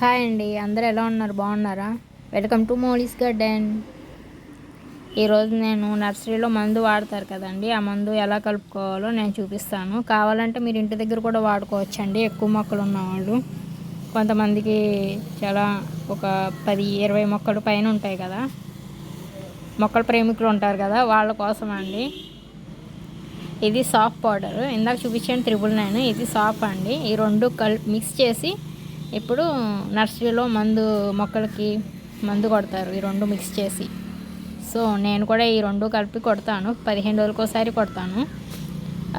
Hi అండి అందరూ ఎలా ఉన్నారు? బాగున్నారా? Welcome to Molly's garden. ఈరోజు నేను నర్సరీలో మందు వాడతారు కదండి ఆ మందు ఎలా కలుపుకోవాలో నేను చూపిస్తాను. కావాలంటే మీరు ఇంటి దగ్గర కూడా వాడుకోవచ్చండి ఎక్కువ మొక్కలు ఉన్నవాళ్ళు. కొంతమందికి చాలా ఒక పది ఇరవై మొక్కలు పైన ఉంటాయి కదా. మొక్కల ప్రేమికులు ఉంటారు కదా వాళ్ళ కోసం అండి? ఇది సాఫ్ పౌడర్. ఇందాక చూపించాను త్రిబుల్ నైన్ ఇది సాఫ్ అండి. ఈ రెండు కల్ మిక్స్ చేసి ఇప్పుడు నర్సరీలో మందు మొక్కలకి మందు కొడతారు. ఈ రెండు మిక్స్ చేసి. సో నేను కూడా ఈ రెండు కలిపి కొడతాను. పదిహేను రోజులకోసారి కొడతాను.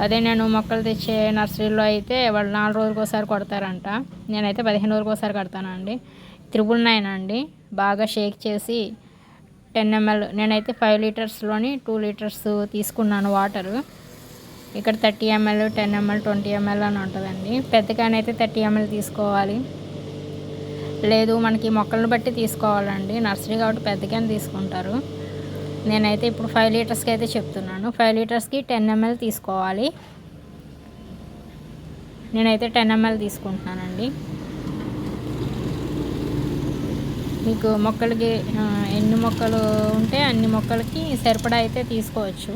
అదే నేను మొక్కలు తెచ్చే నర్సరీలో అయితే వాళ్ళు నాలుగు రోజులకోసారి కొడతారంట. నేనైతే పదిహేను రోజులకోసారి కడతానండి. త్రిబుల్ నైన్ అండి. బాగా షేక్ చేసి టెన్ ఎంఎల్ నేనైతే ఫైవ్ లీటర్స్లోని టూ లీటర్స్ తీసుకున్నాను వాటరు. ఇక్కడ thirty ml ten ml twenty ml అని ఉంటుందండి. పెద్ద క్యాన్ అయితే థర్టీ ఎంఎల్ తీసుకోవాలి. లేదు మనకి మొక్కలను బట్టి తీసుకోవాలండి. నర్సరీ కాబట్టి పెద్దగానే తీసుకుంటారు. నేనైతే ఇప్పుడు ఫైవ్ లీటర్స్కి అయితే చెప్తున్నాను. ఫైవ్ లీటర్స్కి టెన్ ఎంఎల్ తీసుకోవాలి. నేనైతే టెన్ ఎంఎల్ తీసుకుంటున్నానండి. మీకు మొక్కలకి ఎన్ని మొక్కలు ఉంటే అన్ని మొక్కలకి సరిపడా అయితే తీసుకోవచ్చు.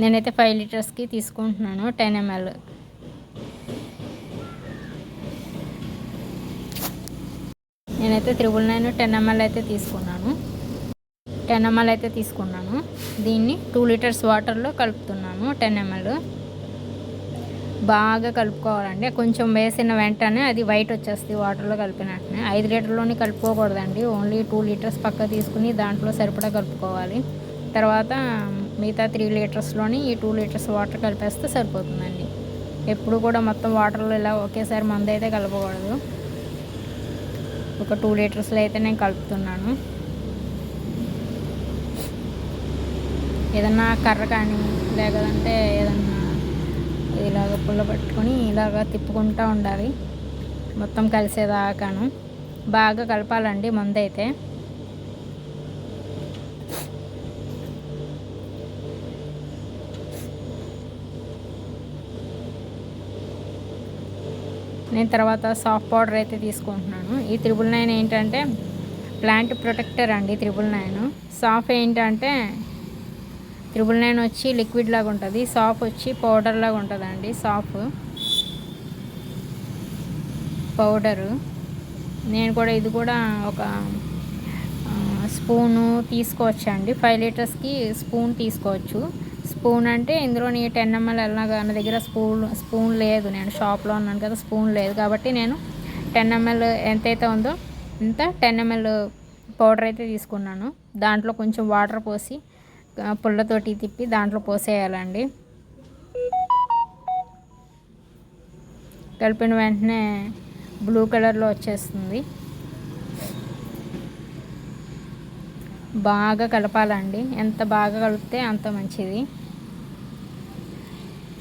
నేనైతే ఫైవ్ లీటర్స్కి తీసుకుంటున్నాను టెన్ ఎంఎల్. నేనైతే త్రిబుల్ నైన్ టెన్ ఎంఎల్ అయితే తీసుకున్నాను. టెన్ ఎంఎల్ అయితే తీసుకున్నాను. దీన్ని టూ లీటర్స్ వాటర్లో కలుపుతున్నాను టెన్ ఎంఎల్. బాగా కలుపుకోవాలండి. కొంచెం వేసిన వెంటనే అది వైట్ వచ్చేస్తుంది వాటర్లో కలిపినట్టునే. ఐదు లీటర్లోనే కలుపుకోకూడదండి. ఓన్లీ టూ లీటర్స్ పక్క తీసుకుని దాంట్లో సరిపడా కలుపుకోవాలి. తర్వాత మిగతా త్రీ లీటర్స్లోని ఈ టూ లీటర్స్ వాటర్ కలిపేస్తే సరిపోతుందండి. ఎప్పుడు కూడా మొత్తం వాటర్లో ఇలా ఒకేసారి మందు అయితే కలపకూడదు. ఒక టూ లీటర్స్లో అయితే నేను కలుపుతున్నాను. ఏదన్నా కర్ర కానీ లేదంటే ఏదన్నా ఇలాగ పుల్ల పట్టుకొని ఇలాగ తిప్పుకుంటూ ఉండాలి. మొత్తం కలిసేదాకాను. బాగా కలపాలండి మందు అయితే నేను తర్వాత సాఫ్ట్ పౌడర్ అయితే తీసుకుంటున్నాను. ఈ త్రిబుల్ నైన్ ఏంటంటే ప్లాంట్ ప్రొటెక్టర్ అండి త్రిబుల్ నైన్ సాఫ్ ఏంటంటే త్రిబుల్ నైన్ వచ్చి లిక్విడ్ లాగా ఉంటుంది. సాఫ్ వచ్చి పౌడర్ లాగా ఉంటుందండి సాఫ్ పౌడరు నేను కూడా ఇది కూడా ఒక స్పూను తీసుకోవచ్చండి. ఫైవ్ లీటర్స్కి స్పూన్ తీసుకోవచ్చు. స్పూన్ అంటే ఇందులో నీ టెన్ ఎంఎల్ వెళ్ళినా నా దగ్గర స్పూన్ స్పూన్ లేదు. నేను షాప్లో ఉన్నాను కదా స్పూన్ లేదు. కాబట్టి నేను టెన్ ఎంఎల్ ఎంతైతే ఉందో ఇంత టెన్ ఎంఎల్ పౌడర్ అయితే తీసుకున్నాను. దాంట్లో కొంచెం వాటర్ పోసి పుల్లతోటి తిప్పి దాంట్లో పోసేయాలండి. కలిపిన వెంటనే బ్లూ కలర్లో వచ్చేస్తుంది. బాగా కలపాలండి. ఎంత బాగా కలిపితే అంత మంచిది.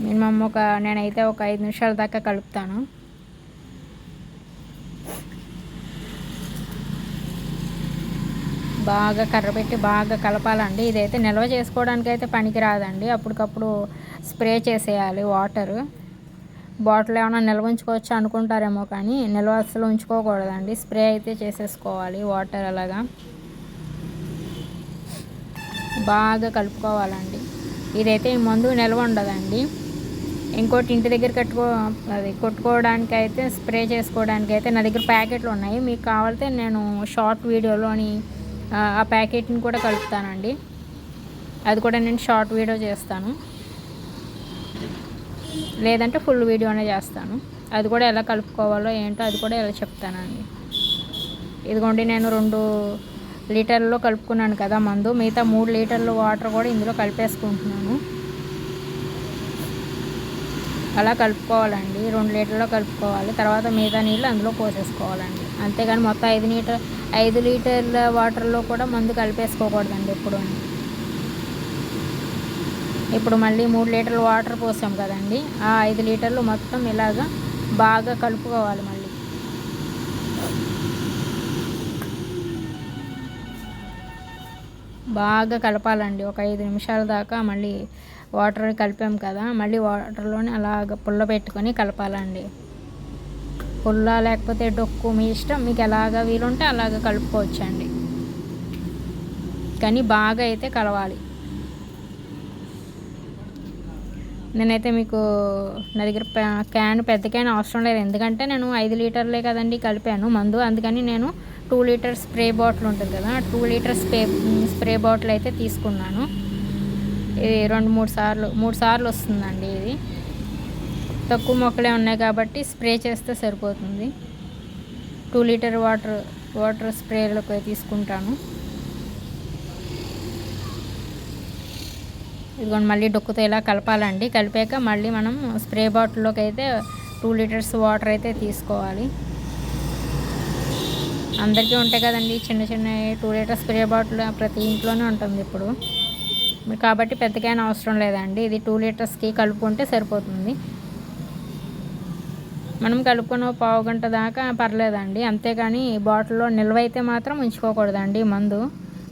మినిమం ఒక నేనైతే ఒక ఐదు నిమిషాల దాకా కలుపుతాను. బాగా కర్రపెట్టి బాగా కలపాలండి. ఇదైతే నిల్వ చేసుకోవడానికి అయితే పనికి రాదండి అప్పటికప్పుడు స్ప్రే చేసేయాలి వాటర్. బాటిల్ ఏమైనా నిల్వ ఉంచుకోవచ్చు అనుకుంటారేమో కానీ నిల్వ అసలు ఉంచుకోకూడదండి. స్ప్రే అయితే చేసేసుకోవాలి వాటర్ అలాగా. బాగా కలుపుకోవాలండి. ఇదైతే ఈ మందు నిల్వ ఉండదండి. ఇంకోటి ఇంటి దగ్గర కట్టుకో అది కొట్టుకోవడానికి అయితే స్ప్రే చేసుకోవడానికి అయితే నా దగ్గర ప్యాకెట్లు ఉన్నాయి. మీకు కావాలితే నేను షార్ట్ వీడియోలోని ఆ ప్యాకెట్ని కూడా కలుపుతానండి. అది కూడా నేను షార్ట్ వీడియో చేస్తాను. లేదంటే ఫుల్ వీడియోనే చేస్తాను. అది కూడా ఎలా కలుపుకోవాలో ఏంటో అది కూడా ఎలా చెప్తానండి. ఇదిగోండి నేను రెండు లీటర్లో కలుపుకున్నాను కదా మందు. మిగతా మూడు లీటర్లు వాటర్ కూడా ఇందులో కలిపేసుకుంటున్నాను. అలా కలుపుకోవాలండి. రెండు లీటర్లో కలుపుకోవాలి. తర్వాత మిగతా నీళ్ళు అందులో పోసేసుకోవాలండి. అంతేగాని మొత్తం ఐదు లీటర్ ఐదు లీటర్ల వాటర్లో కూడా మందు కలిపేసుకోకూడదండి ఎప్పుడు ఇప్పుడు మళ్ళీ మూడు లీటర్ల వాటర్ పోసాం కదండి. ఆ ఐదు లీటర్లు మొత్తం ఇలాగా బాగా కలుపుకోవాలి బాగా కలపాలండి. ఒక ఐదు నిమిషాల దాకా మళ్ళీ వాటర్ కలిపాం కదా మళ్ళీ వాటర్లోనే అలాగ పుల్ల పెట్టుకొని కలపాలండి. పుల్ల లేకపోతే డొక్కు మీ ఇష్టం మీకు ఎలాగ వీలుంటే అలాగ కలుపుకోవచ్చండి. కానీ బాగా అయితే కలవాలి. నేనైతే మీకు నా దగ్గర క్యాన్ పెద్ద క్యాన్ అవసరం లేదు. ఎందుకంటే నేను ఐదు లీటర్లే కదండి కలిపాను మందు. అందుకని నేను టూ లీటర్ స్ప్రే బాటిల్ ఉంటుంది కదా two litre spray spray bottle అయితే తీసుకున్నాను. ఇది రెండు మూడు సార్లు మూడు సార్లు వస్తుందండి ఇది. తక్కువ మొక్కలే ఉన్నాయి కాబట్టి స్ప్రే చేస్తే సరిపోతుంది. టూ లీటర్ వాటర్ వాటర్ స్ప్రేలోకి తీసుకుంటాను. ఇదిగోండి మళ్ళీ డొక్కుతో ఇలా కలపాలండి. కలిపాక మళ్ళీ మనం స్ప్రే బాటిల్లోకి అయితే టూ లీటర్స్ వాటర్ అయితే తీసుకోవాలి. అందరికీ ఉంటాయి కదండి. చిన్న చిన్న టూ లీటర్ స్ప్రే బాటిల్ ప్రతి ఇంట్లోనే ఉంటుంది ఇప్పుడు. కాబట్టి పెద్దకైనా అవసరం లేదండి. ఇది టూ లీటర్స్కి కలుపుకుంటే సరిపోతుంది. మనం కలుపుకున్న పావు గంట దాకా పర్లేదండి. అంతేగాని బాటిల్లో నిల్వ అయితే మాత్రం ఉంచుకోకూడదండి మందు.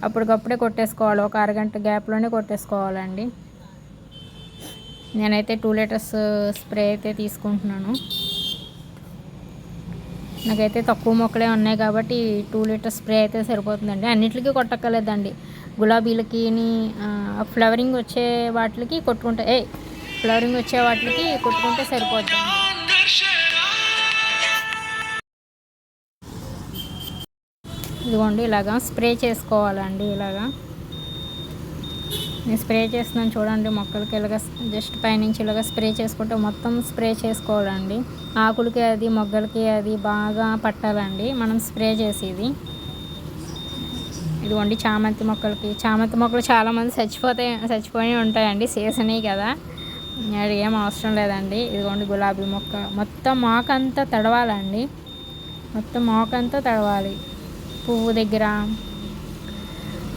అప్పటికప్పుడే కొట్టేసుకోవాలి. ఒక అరగంట గ్యాప్లోనే కొట్టేసుకోవాలండి. నేనైతే టూ లీటర్స్ స్ప్రే అయితే తీసుకుంటున్నాను. నాకైతే తక్కువ మొక్కలే ఉన్నాయి కాబట్టి టూ లీటర్ స్ప్రే అయితే సరిపోతుందండి. అన్నిటికీ కొట్టక్కర్లేదండి. గులాబీలకి ఫ్లవరింగ్ వచ్చే వాటికి కొట్టుకుంటే ఏ ఫ్లవరింగ్ వచ్చే వాటికి కొట్టుకుంటే సరిపోతుంది ఇదిగోండి ఇలాగా స్ప్రే చేసుకోవాలండి ఇలాగా. నేను స్ప్రే చేస్తున్నాను చూడండి మొక్కలకి ఇలాగ జస్ట్ పైనుంచి ఇలాగ స్ప్రే చేసుకుంటే మొత్తం స్ప్రే చేసుకోవాలండి. ఆకులకి అది మొగ్గలకి అది బాగా పట్టాలండి. మనం స్ప్రే చేసేది. ఇదిగోండి చామంతి మొక్కలకి. చామంతి మొక్కలు చాలామంది చచ్చిపోతాయి చచ్చిపోయి ఉంటాయండి. సీజన్ కదా. అది ఏం అవసరం లేదండి. ఇదిగోండి గులాబీ మొక్క. మొత్తం మాకంతా తడవాలండి. మొత్తం మాకంతా తడవాలి. పువ్వు దగ్గర.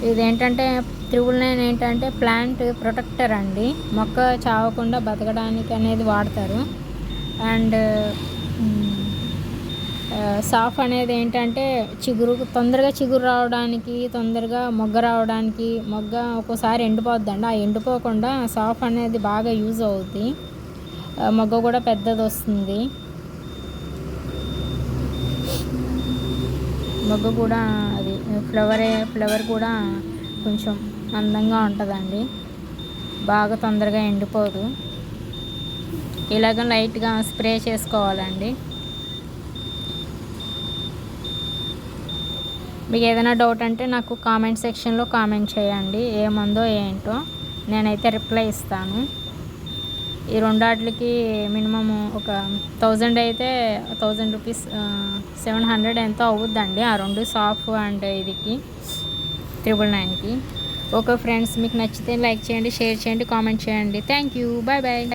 ఇదేంటంటే త్రిబుల్ నైన్ ఏంటంటే ప్లాంట్ ప్రొటెక్టర్ అండి. మొక్క చావకుండా బతకడానికి అనేది వాడతారు. అండ్ సాఫ్ అనేది ఏంటంటే చిగురు తొందరగా చిగురు రావడానికి తొందరగా మొగ్గ రావడానికి మొగ్గ ఒక్కోసారి ఎండిపోద్దండి. ఆ ఎండిపోకుండా సాఫ్ అనేది బాగా యూజ్ అవుద్ది. మొగ్గ కూడా పెద్దది వస్తుంది. మొగ్గ కూడా అది ఫ్లవరే ఫ్లవర్ కూడా కొంచెం అందంగా ఉంటుందండి. బాగా తొందరగా ఎండిపోదు. ఇలాగ లైట్గా స్ప్రే చేసుకోవాలండి. మీకు ఏదైనా డౌట్ అంటే నాకు కామెంట్ సెక్షన్లో కామెంట్ చేయండి. ఏముందో ఏంటో నేనైతే రిప్లై ఇస్తాను. ఈ రెండాటికి మినిమం ఒక థౌజండ్ అయితే థౌజండ్ రూపీస్ సెవెన్ హండ్రెడ్ ఎంతో అవుద్దండి. ఆ రెండు సాఫ్ అండ్ ఇదికి త్రిబుల్ నైన్కి. ఓకే ఫ్రెండ్స్ మీకు నచ్చితే లైక్ చేయండి షేర్ చేయండి కామెంట్ చేయండి. Thank you bye bye